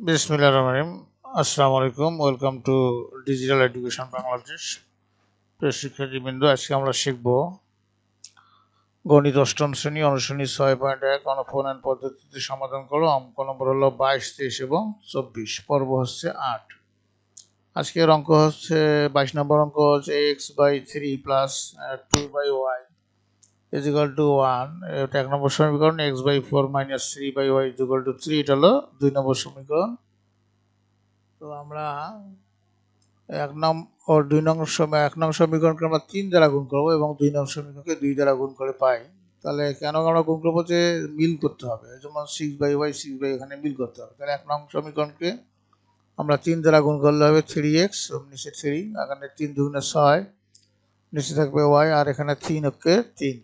বিসমিল্লাহ রহমানিম আসসালামু আলাইকুম। Welcome to digital education Bangladesh প্রিয় শিক্ষার্থীবৃন্দ, আজকে আমরা শিখব গণিত অষ্টম শ্রেণি অনুশ্রেণী ছয় পয়েন্ট এক অনুফলন পদ্ধতিতে সমাধান করো। অঙ্ক নম্বর হলো বাইশ, তেইশ এবং চব্বিশ। পর্ব হচ্ছে আট। আজকের অঙ্ক হচ্ছে, বাইশ নম্বর অঙ্ক হচ্ছে X by three plus two by Y equal to one এটা এক নম্বর সমীকরণ X by four minus three by Y equal to three এটা হলো দুই নম্বর সমীকরণ। তো আমরা এক নং ও দুই নং সময় এক নং সমীকরণকে আমরা তিন দ্বারা গুণ করব এবং দুই নং সমীকরণকে দুই দ্বারা গুণ করে পাই। তাহলে কেন আমরা গুণ করব যে মিল করতে হবে? যেমন six by Y six by এখানে মিল করতে হবে। তাহলে এক নং সমীকরণকে আমরা তিন দ্বারা গুণ করলে হবে থ্রি এক্স নিচে থ্রি এখানে তিন দুগুণে ছয়, নিচে থাকবে ওয়াই আর এখানে তিন ওকে তিন।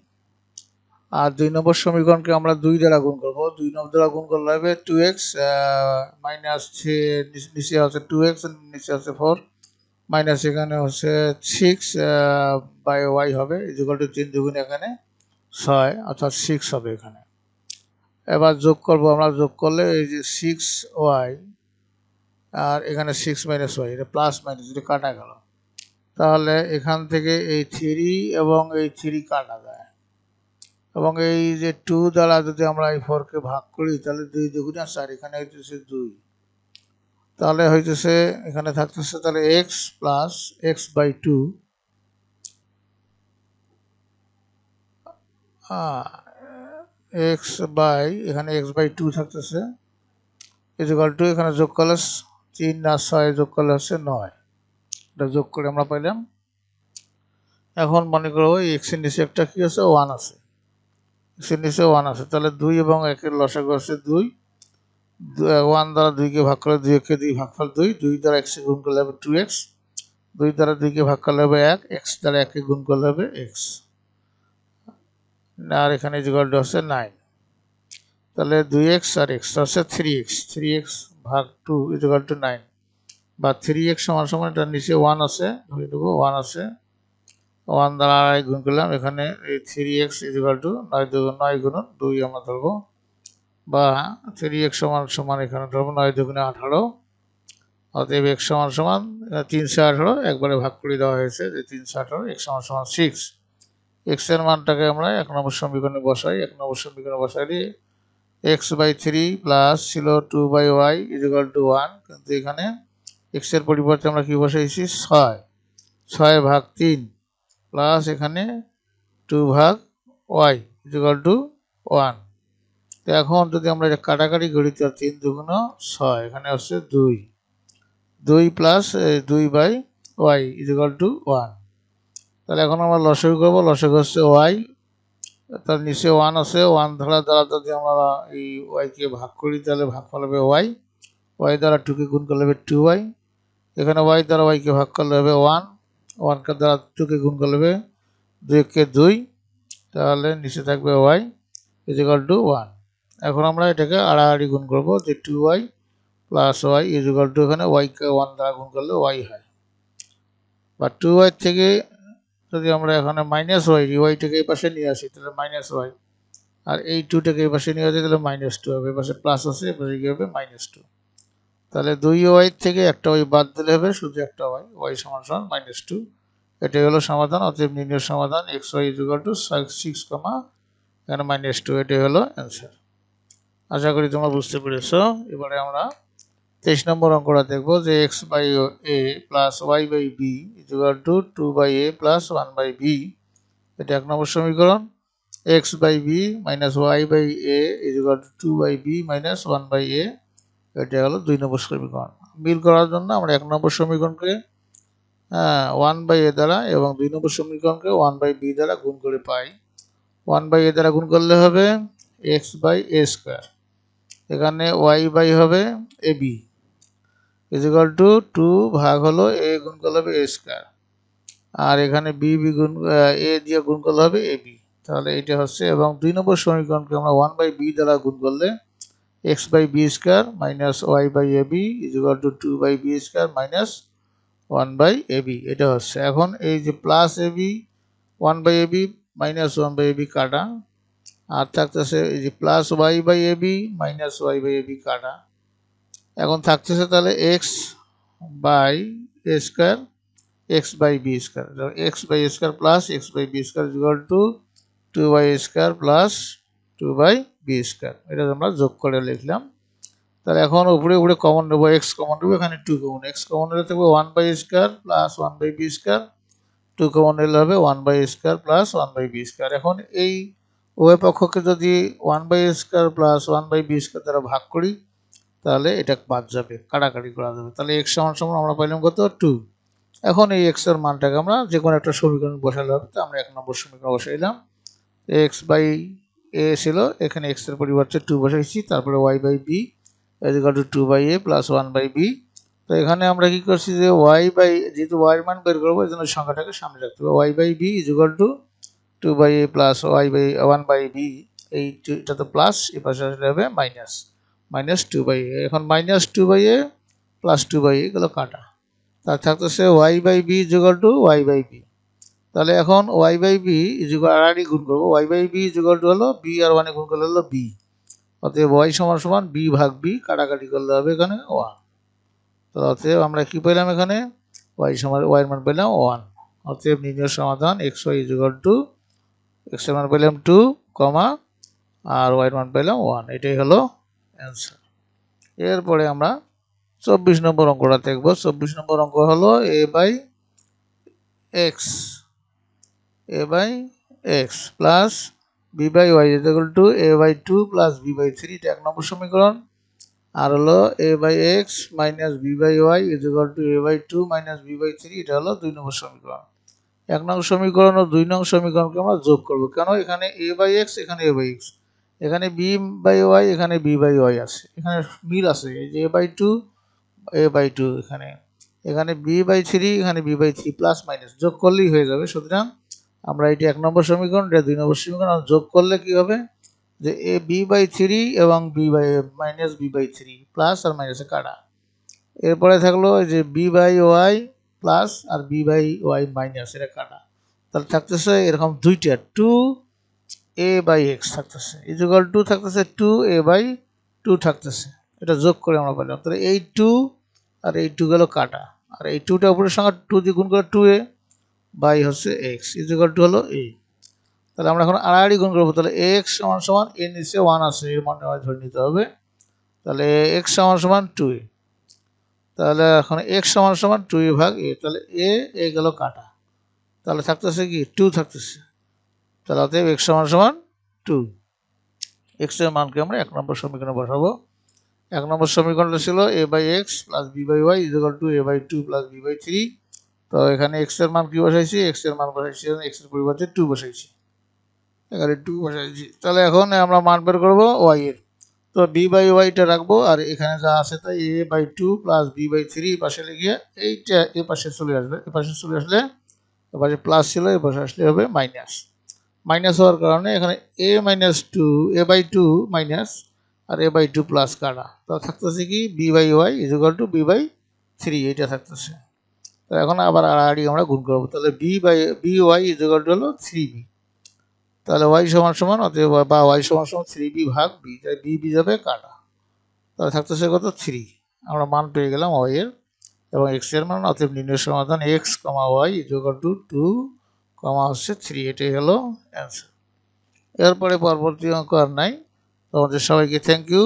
আর দুই নম্বর সমীকরণকে আমরা দুই দ্বারা গুণ করব। দুই নম্বর দ্বারা গুণ করলে হবে টু এক্স মাইনাস নিচে হচ্ছে টু এক্স নিচে হচ্ছে ফোর মাইনাস এখানে হচ্ছে সিক্স বাই ওয়াই হবে ইজিক্যাল টু তিন দুগুণ এখানে ছয়, অর্থাৎ সিক্স হবে এখানে। এবার যোগ করব, আমরা যোগ করলে এই যে সিক্স ওয়াই আর এখানে সিক্স মাইনাস ওয়াই এটা প্লাস মাইনাস এটা কাটা গেল। তাহলে এখান থেকে এই থ্রি এবং এই থ্রি কাটা যায়। এবং এই যে টু দ্বারা যদি আমরা এই ফোরকে ভাগ করি, তাহলে দুই দুগুণা চার, এখানে হইতেছে দুই। তাহলে হইতেছে, এখানে থাকতেছে তাহলে X plus X by two X by এখানে এক্স বাই টু থাকতেছে। ইজিক্যাল টু এখানে যোগ করলে তিন না ছয় যোগ করলে হচ্ছে নয়। এটা যোগ করে আমরা পাইলাম। এখন মনে করো এক্সের নিচে একটা কি আছে? ওয়ান আছে। এক্সের নিচে ওয়ান আছে। তাহলে দুই এবং একের লসাগু আছে দুই। ওয়ান দ্বারা দুইকে ভাগ করলে দুই, একে দুই ভাগ ফল দুই। দুই দ্বারা এক্সে গুণ করলে হবে টু এক্স। দুই দ্বারা দুইকে ভাগ করলে হবে এক। এক্স দ্বারা একে গুণ করলে হবে এক্স। আর এখানে ইজিকালটা হচ্ছে নাইন তাহলে দুই এক্স আর এক্স হচ্ছে থ্রি এক্স। থ্রি এক্স ভাগ টু ইজিকাল টু নাইন বা থ্রি এক্স সমান সমান এটার নিচে ওয়ান আছে, ধরে ওয়ান আছে। ওয়ান দ্বারা আড়াই গুণ করলাম, এখানে এই থ্রি এক্স ইজিকাল টু নয় দুগুণ, নয় গুণ দুই আমরা ধরবো। বা থ্রি এক্স সমান সমান এখানে ধরবো, নয় দুগুণে আঠারো। অতএব এক্স সমান সমান তিনশো আঠারো, একবারে ভাগ করে দেওয়া হয়েছে যে তিনশো আঠারো এক্স সমান সমান সিক্স এক্সের মানটাকে আমরা এক নম্বর সমীকরণে বসাই, এক নম্বর সমীকরণে বসাইলে এক্স বাই থ্রি প্লাস ছিল two by Y equal to one কিন্তু এখানে এক্সের পরিবর্তে আমরা কী বসাইছি? ছয়। ছয় ভাগ তিন। প্লাস এখানে টু ভাগ ওয়াই ইজিকাল টু ওয়ান তো এখন যদি আমরা এটা কাটাকাটি করি তো তিন দুগুণ ছয়, এখানে হচ্ছে দুই। দুই প্লাস দুই by Y equal to one তাহলে এখন আমরা লসক করব লসক হচ্ছে ওয়াই তার নিচে ওয়ান আছে ওয়ান ধরা দ্বারা যদি আমরা এই ওয়াইকে ভাগ করি, তাহলে ভাগ করলে ওয়াই ওয়াই দ্বারা টুকে গুণ করলে হবে টু ওয়াই এখানে ওয়াই দ্বারা ওয়াইকে ভাগ করলে হবে ওয়ান ওয়ানকে দ্বারা টুকে গুণ করলে হবে দুইকে দুই, তাহলে নিচে থাকবে ওয়াই ইজিকাল টু ওয়ান এখন আমরা এটাকে আড়াআড়ি গুণ করব যে two Y plus Y equal to এখানে ওয়াইকে ওয়ান দ্বারা গুণ করলে ওয়াই হয়। বা টু ওয়াই থেকে যদি আমরা এখানে মাইনাস ওয়াই ওয়াইটাকে এই পাশে নিয়ে আসি, তাহলে মাইনাস ওয়াই আর এই টুটাকে এই পাশে নিয়ে আসি, তাহলে মাইনাস টু হবে এপাশে প্লাস আছে এপাশে কী হবে মাইনাস টু তাহলে দুই ওয়াই থেকে একটা ওয়াই বাদ দিলে হবে, শুধু একটা ওয়াই ওয়াই সমান সমান মাইনাস টু এটাই হলো সমাধান, অতএব নির্ণয় সমাধান X Y equal to six comma এখানে মাইনাস টু এটাই হলো অ্যান্সার আশা করি তোমরা বুঝতে পেরেছ। এবারে আমরা তেইশ নম্বর অঙ্কটা দেখব যে X by A plus Y by B equal to two by A plus one by B এটা এক নম্বর সমীকরণ। X by B minus Y by A equal to two by B minus one by A এটা হলো দুই নম্বর সমীকরণ। মিল করার জন্য আমরা এক নম্বর সমীকরণকে ওয়ান বাই এ দ্বারা এবং দুই নম্বর সমীকরণকে ওয়ান বাই বি দ্বারা গুণ করে পাই। ওয়ান বাই এ দ্বারা গুণ করলে হবে এক্স বাই এ স্কোয়ার এখানে ওয়াই বাই হবে A B equal to two ভাগ হলো এ গুণ করলে হবে এ স্কোয়ার আর এখানে বি বি গুণ এ দিয়ে গুণ করলে হবে এ বি তাহলে এটা হচ্ছে, এবং দুই নম্বর সমীকরণকে আমরা ওয়ান বাই বি দ্বারা গুণ করলে by B square minus Y by A B equal to two by B square minus one by A B এটা হচ্ছে। এখন এই যে plus by A B minus one by A B কাটা। আর থাকতেছে এই যে plus A B minus Y by A B কাটা। এখন থাকতেছে তাহলে X by A square X by B square X by square plus X by B square equal to two by square plus two by B square এটা আমরা যোগ করে লিখলাম। তাহলে এখন উপরে উপরে কমন নেব এক্স কমন নেব, এখানে টু কমন এক্স কমন নিলে থাকবে one by square plus one by B square two common নিলে হবে one by square plus one by B square এখন এই উভয় পক্ষকে যদি one by square plus one by B square দ্বারা ভাগ করি, তাহলে এটা বাদ যাবে, কাটাকাটি করা যাবে। তাহলে এক্স সমান সমান আমরা পাইলাম কত? টু এখন এই এক্সের মানটাকে আমরা যে কোনো একটা সমীকরণ বসালে হবে। তো আমরা এক নম্বর সমীকরণ বসাইলাম। এক্স বাই এ ছিল, এখানে এক্সের পরিবর্তে টু বসাইছি, তারপরে y by b equal two by a plus one by b তো এখানে আমরা কি করছি যে ওয়াই বাই যেহেতু ওয়াই মান বের করব, এই জন্য সংখ্যাটাকে সামনে রাখতে হবে। Y by b equal to two by a plus y by one by b এই এটা তো প্লাস এ পাশে আসলে হবে minus minus two by a এখন minus two by a plus two by এগুলো কাটা। তার থাকতেছে y by b equal to y by b তাহলে এখন ওয়াই বাই বি ইজিক্যাল আর আরই গুণ করব। Y by b equal to হলো বি আর ওয়ানে গুণ করলে হলো বি অতএব ওয়াই সমান সমান বি ভাগ বি কাটাকাটি করলে হবে এখানে ওয়ান তো অতএব আমরা কি পেলাম এখানে? ওয়াই সমান ওয়াই মান পেলাম ওয়ান অতএব নির্ণয় সমাধান x y equal to x মান পেলাম টু কমা আর ওয়াই মান পেলাম ওয়ান এটাই হলো অ্যান্সার এরপরে আমরা চব্বিশ নম্বর অঙ্কটা দেখব। চব্বিশ নম্বর অঙ্ক হলো a by x a by x plus b by y equal to a by two plus b by three এটা এক নম্বর সমীকরণ। আর হলো a by x minus b by y equal to a by two minus b by three এটা হলো দুই নম্বর সমীকরণ। এক নং সমীকরণ ও দুই নং সমীকরণকে আমরা যোগ করব। কেন? এখানে এ বাই এক্স এখানে এ বাই এক্স এখানে বি বাই ওয়াই এখানে বি বাই ওয়াই আছে। এখানে মিল আছে। এই যে by two a by two এখানে। এখানে বি বাই থ্রি এখানে b by three plus minus যোগ করলেই হয়ে যাবে। সুতরাং আমরা এটি এক নম্বর সমীকরণ, এটা দুই নম্বর সমীকরণ যোগ করলে কি হবে? যে এ বি বাই থ্রি এবং b by, minus b by three plus আর মাইনাসে কাটা। এরপরে থাকল যে বি বাই ওয়াই প্লাস আর বি বাই ওয়াই মাইনাস এটা কাটা। তাহলে থাকতেছে এরকম দুইটা, টু এ বাই এক্স থাকতেছে। ইজুগাল টু থাকতেছে টু এ বাই টু থাকতেছে। এটা যোগ করে আমরা পেলাম তাহলে এই টু আর এই টু গেল কাটা। আর এই টুটা উপরের সঙ্গে টু দিয়ে গুণ করে টু এ। বাই হচ্ছে এক্স ইজুগাল টু হলো এ তাহলে আমরা এখন আড়াআড়ি গুণ করব, তাহলে এক্স সমান সমান এ নিচে ওয়ান আছে, এর মানে ধরে নিতে হবে। তাহলে এক্স সমান সমান টু এ। তাহলে এখন এক্স সমান সমান টু এ ভাগ এ, তাহলে এ এ গেল কাটা। তাহলে থাকতেছে কি? টু থাকতেছে। তাহলে অতএব এক্স সমান সমান টু। এক্সের মানকে আমরা এক নম্বর সমীকরণে বসাবো। এক নম্বর সমীকরণটা ছিল a by x plus b by y equal to a by two plus b by three. তো এখানে এক্সের মান কি বসাইছি? এক্সের মান বসাইছি এক্সের পরিবর্তে টু বসাইছি। এখানে টু বসাইছি। তাহলে এখন আমরা মান বের করব ওয়াই এর। তো বি বাই ওয়াইটা রাখব, আর এখানে যা আছে তাই a by two plus b by three পাশে লিখিয়ে এইটা এ পাশে চলে আসবে। এ পাশে চলে আসলে এ পাশে প্লাস ছিল এ পাশে আসলে হবে মাইনাস মাইনাস হওয়ার কারণে এখানে a minus two a by two minus R a by two plus কাটা। তো থাকতেছে কি? B by y equal to b by three এটা থাকতেছে। তো এখন আবার আড়াআড়ি আমরা গুণ করব। তাহলে b by b y equal to হলো থ্রি বি তাহলে ওয়াই সমান সমান, অতএব বা ওয়াই সমান সমান থ্রি বি ভাগ বি তাই বি বি যাবে কাটা। তাহলে থাকতেছে কত? থ্রি আমরা মান পেয়ে গেলাম ওয়াই এর, এবং এক্সের মান, অতএব নির্ণয় সমাধান x comma y equal to two comma হচ্ছে থ্রি এটাই হলো অ্যান্সার এরপরে পরবর্তী অঙ্ক আর নাই। তোমাদের সবাইকে থ্যাংক ইউ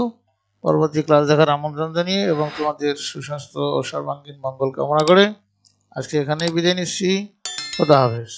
পরবর্তী ক্লাস দেখার আমন্ত্রণ জানিয়ে, এবং তোমাদের সুস্বাস্থ্য ও সর্বাঙ্গীন মঙ্গল কামনা করে। আজকে এখানেই বিদায় নিচ্ছি খোদা হাফেজ